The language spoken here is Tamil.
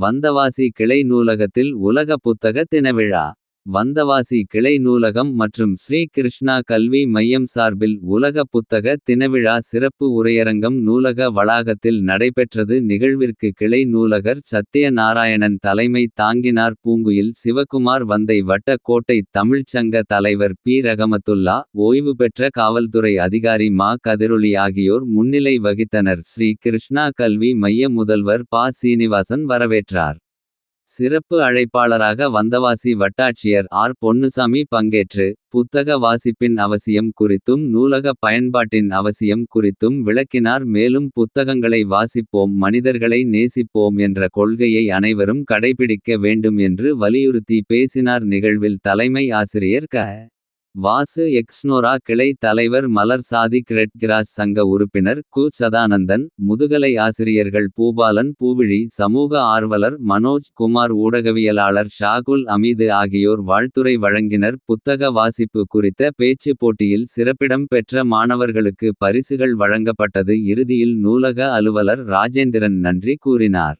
வந்தவாசி கிளை நூலகத்தில் உலக புத்தக தினவிழா. வந்தவாசி கிளை நூலகம் மற்றும் ஸ்ரீ கிருஷ்ணா கல்வி மையம் சார்பில் உலக புத்தக தினவிழா சிறப்பு உரையரங்கம் நூலக வளாகத்தில் நடைபெற்றது. நிகழ்விற்கு கிளை நூலகர் சத்யநாராயணன் தலைமை தாங்கினார். பூங்குயில் சிவகுமார் வந்தை வட்ட கோட்டை தமிழ்ச்சங்க தலைவர் பி. ரகமத்துல்லா ஓய்வு பெற்ற காவல்துறை அதிகாரி மா. கதிரொளி ஆகியோர் முன்னிலை வகித்தனர். ஸ்ரீ கிருஷ்ணா கல்வி மைய முதல்வர் பா. சீனிவாசன் வரவேற்றார். சிறப்பு அழைப்பாளராக வந்தவாசி வட்டாட்சியர் ஆர் பொன்னுசாமி பங்கேற்று. புத்தக வாசிப்பின் அவசியம் குறித்தும் நூலக பயன்பாட்டின் அவசியம் குறித்தும் விளக்கினார் மேலும் புத்தகங்களை வாசிப்போம் மனிதர்களை நேசிப்போம் என்ற கொள்கையை அனைவரும் கடைபிடிக்க வேண்டும் என்று வலியுறுத்தி பேசினார் நிகழ்வில் தலைமை ஆசிரியர் க. வாசு எக்ஸ்னோரா கிளை தலைவர் மலர் சாதிக் ரெட்கிராஸ் சங்க உறுப்பினர் கு. சதானந்தன் முதுகலை ஆசிரியர்கள் பூபாலன் பூவிழி சமூக ஆர்வலர் மனோஜ் குமார் ஊடகவியலாளர் ஷாகுல் அமீது ஆகியோர் வாழ்த்துரை வழங்கினர். புத்தக வாசிப்பு குறித்த பேச்சு போட்டியில் சிறப்பிடம் பெற்ற மாணவர்களுக்கு பரிசுகள் வழங்கப்பட்டது. இறுதியில் நூலக அலுவலர் ராஜேந்திரன் நன்றி கூறினார்.